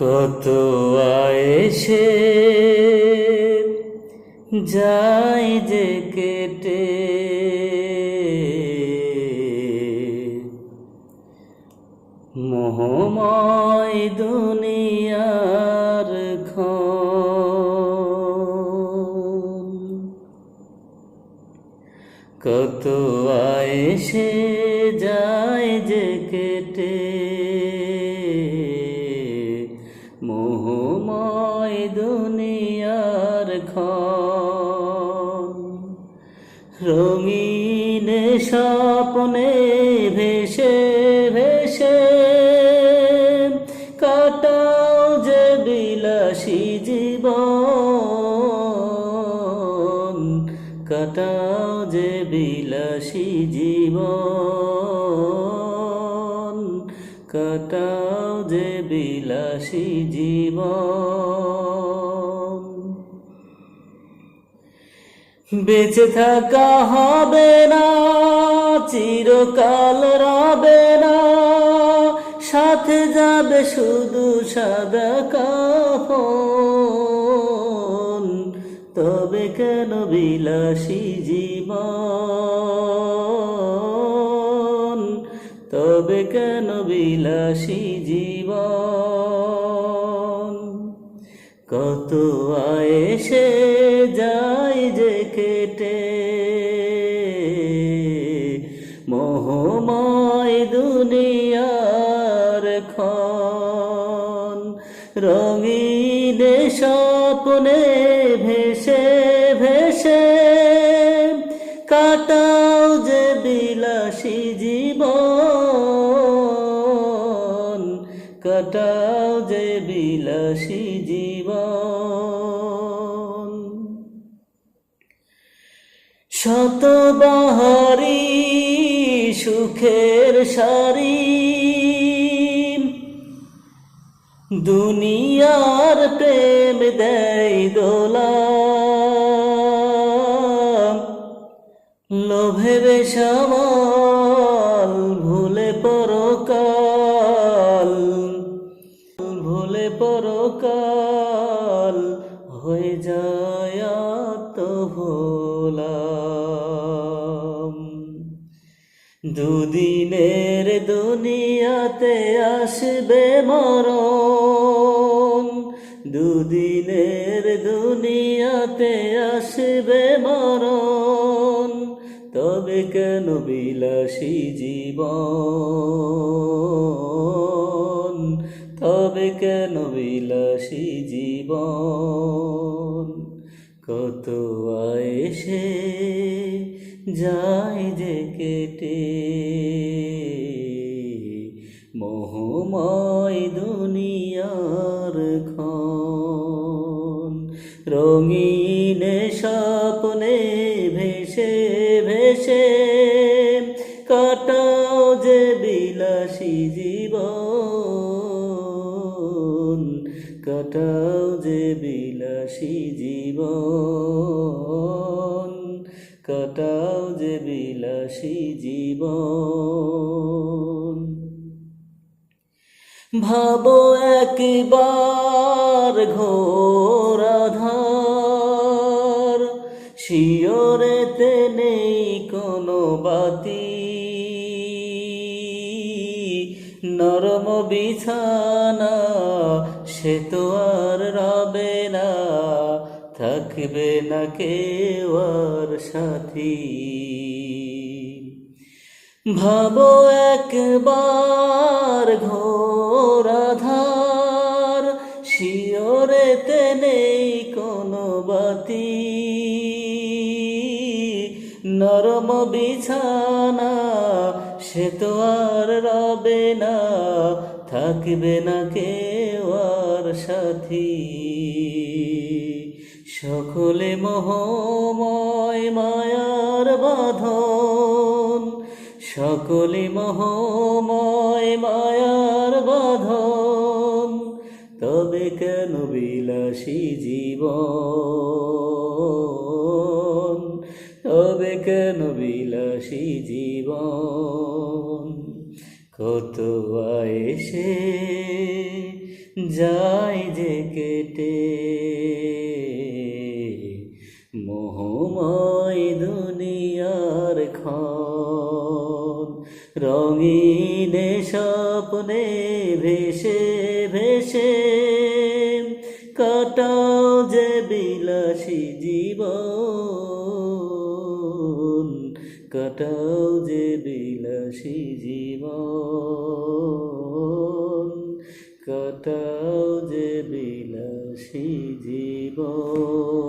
কত আয়েসে যাই যে কেটে। মোহময় দুনিয়ার খন কত আয়েসে যায় যে কেটে। স্বপ্নে ভেসে ভেসে। কাটাও যে বিলাসী জীবন, কাটাও যে বিলাসী জীবন, কাটাও যে বিলাসী জীবন। বেঁচে থাকা হবে না, চিরকাল রবে না। সাথে যাবে শুধু সাদা কাফন। তবে কেন বিলাসী জীবন? তবে কেন বিলাসী জীবন? আয়েসে যায় যে কেটে। মোহময় দুনিয়ার খন রঙিন স্বপ্নে ভেসে ভেসে। কাটাও যে বিলাসী জীবন কাটাও যে বিলাসী জীবন। শতবাহারি সুখের সারি। দুনিয়ার প্রেম দেয় দোলা। লোভের সমাল ভুলে পরকাল পরকাল হয়ে যায় ভোলাম দুদিনের দুনিয়াতে আসবে মরণ। দুদিনের দুনিয়াতে আসবে মরণ। তবে কেন বিলাসী জীবন? তবে কেন বিলাসী জীবন? কত আয়েসে যায় যে কেটে। মোহময় দুনিয়ার খন রঙিন স্বপ্নে কাটাও যে বিলাসী জীবন, কাটাও যে বিলাসী জীবন। ভাবো একবার ঘোরাধার শিওরেতে নেই কোনো বাতি। নরম বিছানা সে তো আর রবে না, থাকবে না কেউ আর সাথী। ভাবো একবার ঘোরাধার শিওরেতে নেই কোনো বাতি। নরম বিছানা, সে তো আর রবে না, থাকবে না কেউ সাথী। সকলে মোহময় মায়ার বাঁধন। সকলে মোহময় মায়ার বাঁধন। তবে কেন বিলাসী জীবন? তবে কেন বিলাসী জীবন? কত আয়েসে যায় যে কেটে। মোহময় দুনিয়ার খন রঙিন স্বপ্নে ভেসে ভেসে, কাটাও যে বিলাসী জীবন, কাটাও যে বিলাসী জীবন। কাটাও যে বিলাসী জীবন।